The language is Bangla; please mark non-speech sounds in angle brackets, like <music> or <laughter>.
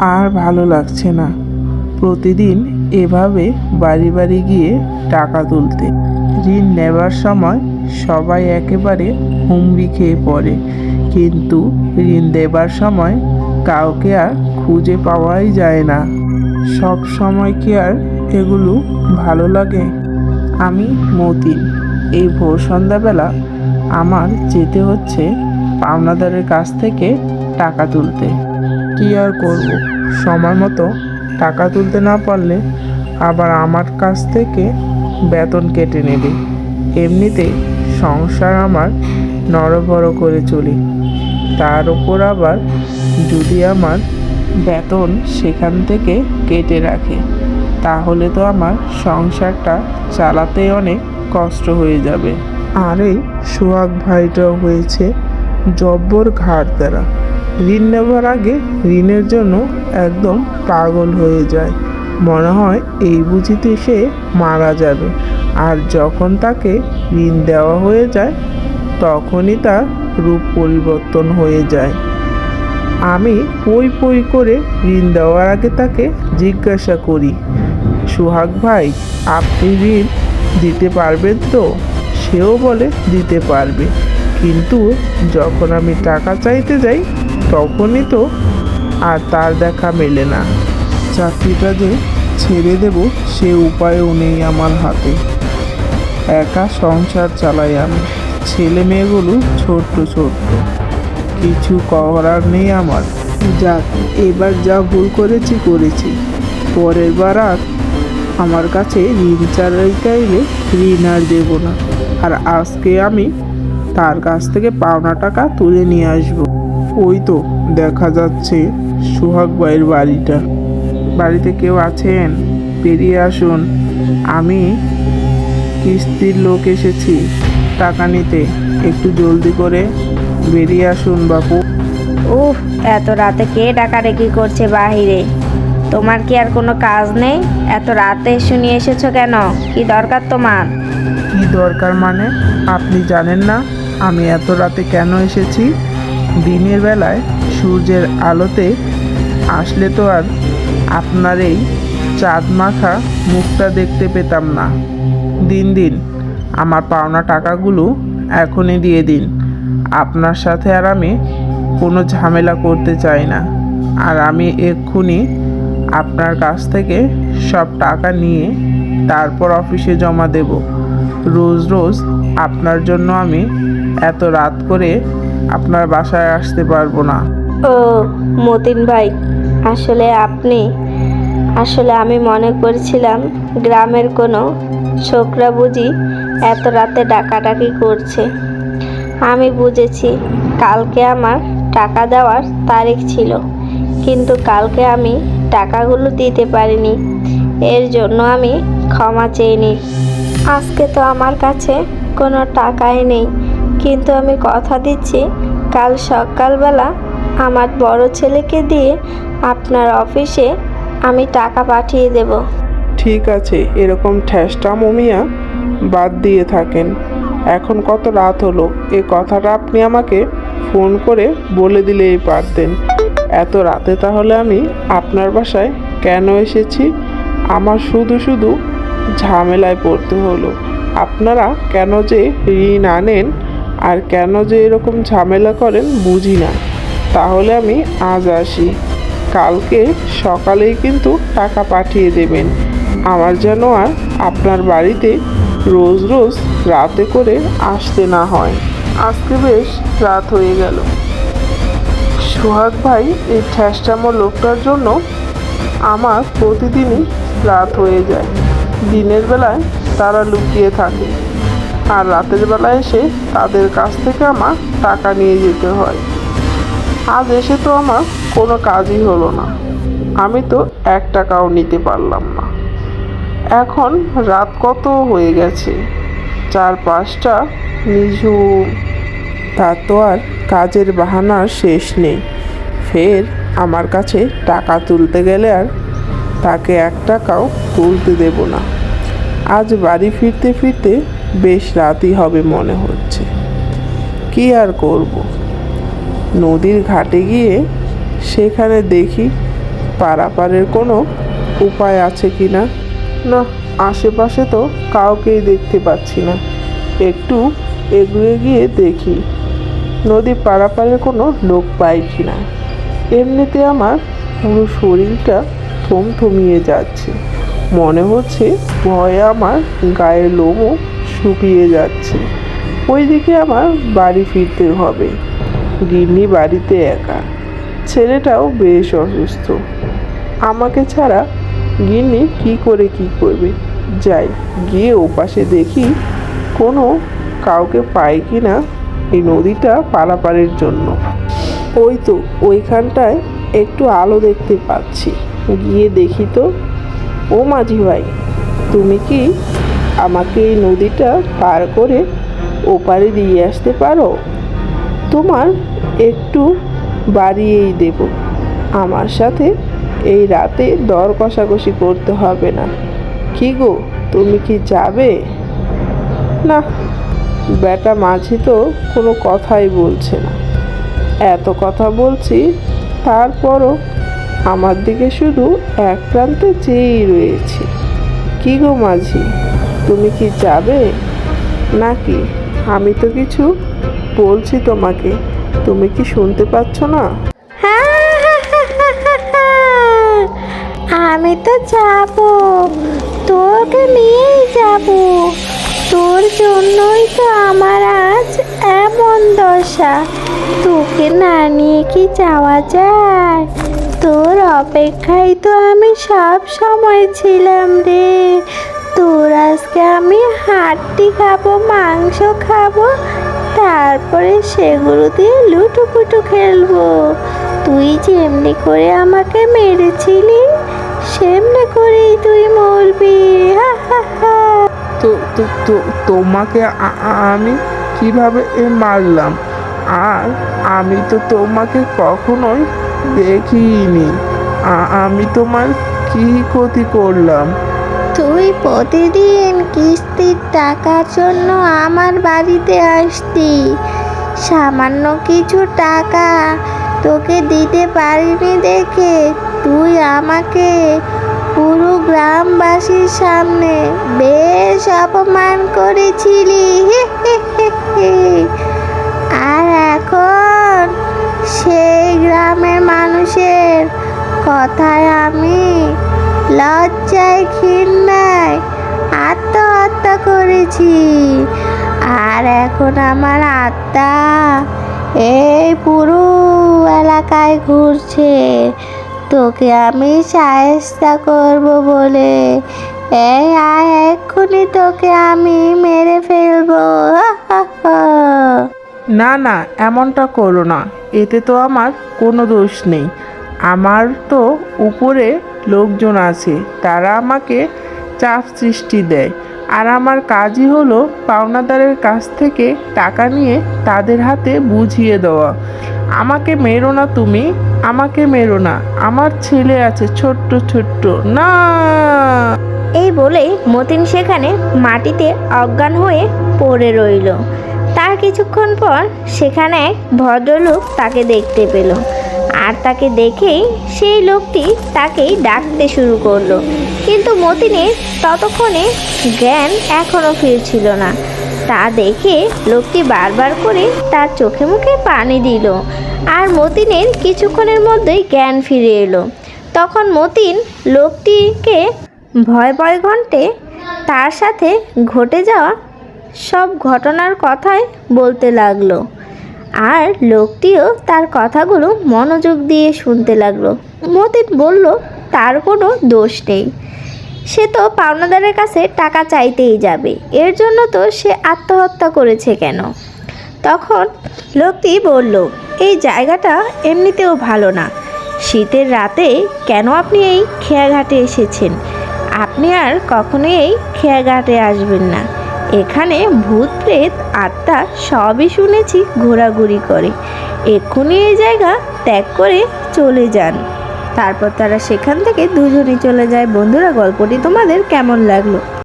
আর ভালো লাগছে না। প্রতিদিন এভাবে বাড়ি বাড়ি গিয়ে টাকা তুলতে। ঋণ নেবার সময় সবাই একেবারে হুমড়ি খেয়ে পড়ে। কিন্তু ঋণ দেবার সময় কাউকে আর খুঁজে পাওয়াই যায় না। সব সময় কি আর এগুলো ভালো লাগে? আমি মতিন। এই ভোর সন্ধ্যাবেলা আমার যেতে হচ্ছে পাওনাদারের কাছ থেকে টাকা তুলতে। কি আর করব? সময় মতো টাকা তুলতে না পারলে আবার আমার কাছ থেকে বেতন কেটে নেবে। এমনিতেই সংসার আমার নড়বড় করে চলি। তার উপর আবার যদি আমার বেতন সেখান থেকে কেটে রাখে, তাহলে তো আমার সংসারটা চালাতে অনেক কষ্ট হয়ে যাবে। আর এই সোহাগ ভাইটাও হয়েছে জব্বর ঘাট দ্বারা। ঋণ নেবার আগে ঋণের জন্য একদম পাগল হয়ে যায়। মনে হয় এই বুঝিতে সে মারা যাবে। আর যখন তাকে ঋণ দেওয়া হয়ে যায়, তখনই তার রূপ পরিবর্তন হয়ে যায়। আমি পই পই করে ঋণ দেওয়ার আগে তাকে জিজ্ঞাসা করি, সুহাগ ভাই, আপনি ঋণ দিতে পারবেন তো? সেও বলে, দিতে পারবে। কিন্তু যখন আমি টাকা চাইতে যাই তখনই তো আর তার দেখা মেলে না। চাকরিটা যে ছেড়ে দেব সে উপায়ও নেই আমার হাতে। একা সংসার চালাই আমি। ছেলে মেয়েগুলো ছোট্ট ছোট্ট। কিছু করার নেই আমার। যাক, এবার যা ভুল করেছি করেছি। পরের বার আর আমার কাছে ঋণ চাইলে ঋণ আর দেবো না। আর আজকে আমি তার কাছ থেকে পাওনা টাকা তুলে নিয়ে আসব। ওই তো দেখা যাচ্ছে সোহাগ ভাইয়ের বাড়িটা। বাড়িতে কেউ আছেন? বেরিয়ে আসুন। আমি কিস্তির লোক এসেছি টাকা নিতে। একটু জলদি করে বেরিয়ে আসুন বাপু। উফ এত রাতে কে ডাকাডাকি করছে বাহিরে? তোমার কি আর কোনো কাজ নেই? এত রাতে শুনিয়ে এসেছ কেন? কি দরকার তোমার? কি দরকার মানে? আপনি জানেন না আমি এত রাতে কেন এসেছি? দিনের বেলায় সূর্যের আলোতে আসলে তো আর আপনার এই চাঁদ মাখা মুখটা দেখতে পেতাম না। দিন দিন আমার পাওনা টাকাগুলো এখনই দিয়ে দিন। আপনার সাথে আর আমি কোনো ঝামেলা করতে চাই না। আর আমি এক্ষুনি আপনার কাছ থেকে সব টাকা নিয়ে তারপর অফিসে জমা দেব। রোজ রোজ আপনার জন্য আমি এত রাত করে আপনার বাসায় আসতে পারব না। ও, মতিন ভাই, আসলে আপনি, আসলে আমি মনে করছিলাম গ্রামের কোনো ছোকরা বুঝি এত রাতে ডাকাডাকি করছে। আমি বুঝেছি কালকে আমার টাকা দেওয়ার তারিখ ছিল, কিন্তু কালকে আমি টাকাগুলো দিতে পারিনি। এর জন্য আমি ক্ষমা চেয়ে নিই। আজকে তো আমার কাছে কোনো টাকাই নেই। কিন্তু আমি কথা দিচ্ছি, কাল সকালবেলা আমার বড় ছেলেকে দিয়ে আপনার অফিসে আমি টাকা পাঠিয়ে দেব। ঠিক আছে, এরকম ঠেসটা মমিয়া বাদ দিয়ে থাকেন। এখন কত রাত হলো, এ কথাটা আপনি আমাকে ফোন করে বলে দিলেই পারতেন। এত রাতে তাহলে আমি আপনার বাসায় কেন এসেছি? আমার শুধু শুধু ঝামেলায় পড়তে হলো। আপনারা কেন যে ঋণ আনেন আর কেন যে এরকম ঝামেলা করেন বুঝি না। তাহলে আমি আজ আসি। কালকে সকালেই কিন্তু টাকা পাঠিয়ে দেবেন। আমার যেন আর আপনার বাড়িতে রোজ রোজ রাতে করে আসতে না হয়। আজকে বেশ রাত হয়ে গেল। সোহাগ ভাই এই ঠ্যাসটামো লোকটার জন্য আমার প্রতিদিনই রাত হয়ে যায়। দিনের বেলায় তারা লুকিয়ে থাকে। আর রাতের বেলায় এসে তাদের কাছ থেকে আমার টাকা নিয়ে যেতে হয়। আজ এসে তো আমার কোনো কাজই হলো না। আমি তো এক টাকাও নিতে পারলাম না। এখন রাত কত হয়ে গেছে? চার পাঁচটা নিঝুম। তার তো আর কাজের বাহানার শেষ নেই। ফের আমার কাছে টাকা তুলতে গেলে আর তাকে এক টাকাও তুলতে দেব না। আজ বাড়ি ফিরতে ফিরতে বেশ রাতই হবে মনে হচ্ছে। কি আর করব? নদীর ঘাটে গিয়ে সেখানে দেখি পারাপারের কোনো উপায় আছে কি না। না, আশেপাশে তো কাউকেই দেখতে পাচ্ছি না। একটু এগিয়ে গিয়ে দেখি নদী পারাপারের কোনো লোক পাই কি না। এমনিতে আমার পুরো শরীরটা থমথমিয়ে যাচ্ছে। মনে হচ্ছে ভয়ে আমার গায়ের লোমও শুকিয়ে যাচ্ছে। ওইদিকে আমার বাড়ি ফিরতে হবে। গিন্নি বাড়িতে একা। ছেলেটাও বেশ অসুস্থ। আমাকে ছাড়া গিন্নি কি করে কি করবে? যাই, গিয়ে ওপাশে দেখি কোনো কাউকে পাই কি না এই নদীটা পারাপারের জন্য। ওই তো, ওইখানটায় একটু আলো দেখতে পাচ্ছি। গিয়ে দেখি তো। ও মাঝি ভাই, তুমি কি আমাকে এই নদীটা পার করে ওপারে দিয়ে আসতে পারো? তোমার একটু বাড়িয়েই দেব। আমার সাথে এই রাতে দর কষাকষি করতে হবে না। কি গো, তুমি কি যাবে? না বেটা মাঝি তো কোনো কথাই বলছে না। এত কথা বলছি, তারপরও আমার দিকে শুধু এক প্রান্তে চেয়েই রয়েছে। কি গো মাঝি? তুমি কি যাবে? নাকি? আমি তো কিছু বলছি তোমাকে। তুমি কি শুনতে পাচ্ছ না? <laughs> আমি তো যাব। তোকে নিয়েই যাব। তোর জন্যই তো আমার আজ এমন দশা। তোকে না নিয়ে কি যাওয়া যায়? তোর অপেক্ষায় তো আমি সব সময় ছিলাম রে। তোর আজকে আমি হাড্ডি খাব, মাংস খাব, তারপরে সেগুলো দিয়ে লুটুপুটু খেলব। তুই যেমনি করে আমাকে মেরেছিলি, সেমনি করেই তুই মরবি। তো তো তোমাকে আমি কীভাবে মারলাম? আর আমি তো তোমাকে কখনোই দেখিনি। আমি তোমার কি ক্ষতি করলাম? প্রতিদিন কিস্তির টাকার জন্য আমার বাড়িতে আসতি। সামান্য কিছু টাকা তোকে দিতে পারিনি দেখে তুই আমাকে পুরো গ্রামবাসীর সামনে বেশ অপমান করেছিলি। আর এখন সেই গ্রামের মানুষের কথায় আমি লজ্জায় ঘৃণায় আত্মহত্যা করেছি। আর এখন আমার আত্মা এই পুরো এলাকায় ঘুরছে। তোকে আমি সাহেস্তা করব বলে। এই আয়, এক্ষুনি তোকে আমি মেরে ফেলব। না না, এমনটা করো না। এতে তো আমার কোনো দোষ নেই। আমার তো উপরে লোকজন আছে, তারা আমাকে চাপ সৃষ্টি দেয়। আর আমার কাজই হলো পাওনাদারের কাছ থেকে টাকা নিয়ে তাদের হাতে বুঝিয়ে দেওয়া। আমাকে মেরো না তুমি, আমাকে মেরো না, আমার ছেলে আছে ছোট্ট ছোট্ট, না। এই বলেই মতিন সেখানে মাটিতে অজ্ঞান হয়ে পড়ে রইল। তার কিছুক্ষণ পর সেখানে এক ভদ্রলোক তাকে দেখতে পেল। আর তাকে দেখেই সেই লোকটি তাকেই ডাকতে শুরু করল। কিন্তু মতিনের ততক্ষণে জ্ঞান এখনও ফিরছিল না। তা দেখে লোকটি বারবার করে তার চোখে মুখে পানি দিল আর মতিনের কিছুক্ষণের মধ্যেই জ্ঞান ফিরে এলো। তখন মতিন লোকটিকে ভয় ভয় ঘন্টে তার সাথে ঘটে যাওয়া সব ঘটনার কথাই বলতে লাগল। আর লোকটিও তার কথাগুলো মনোযোগ দিয়ে শুনতে লাগল। মতিন বলল, তার কোনো দোষ নেই। সে তো পাওনাদারের কাছে টাকা চাইতেই যাবে। এর জন্য তো সে আত্মহত্যা করেছে কেন? তখন লোকটি বলল, এই জায়গাটা এমনিতেও ভালো না। শীতের রাতে কেন আপনি এই খেয়াঘাটে এসেছেন? আপনি আর কখনোই এই খেয়াঘাটে আসবেন না। এখানে ভূত, প্রেত, আত্মা সবই শুনেছি ঘোরাঘুরি করে। এক্ষুনি এই জায়গা ত্যাগ করে চলে যান। তারপর তারা সেখান থেকে দুজনই চলে যায়। বন্ধুরা, গল্পটি তোমাদের কেমন লাগল?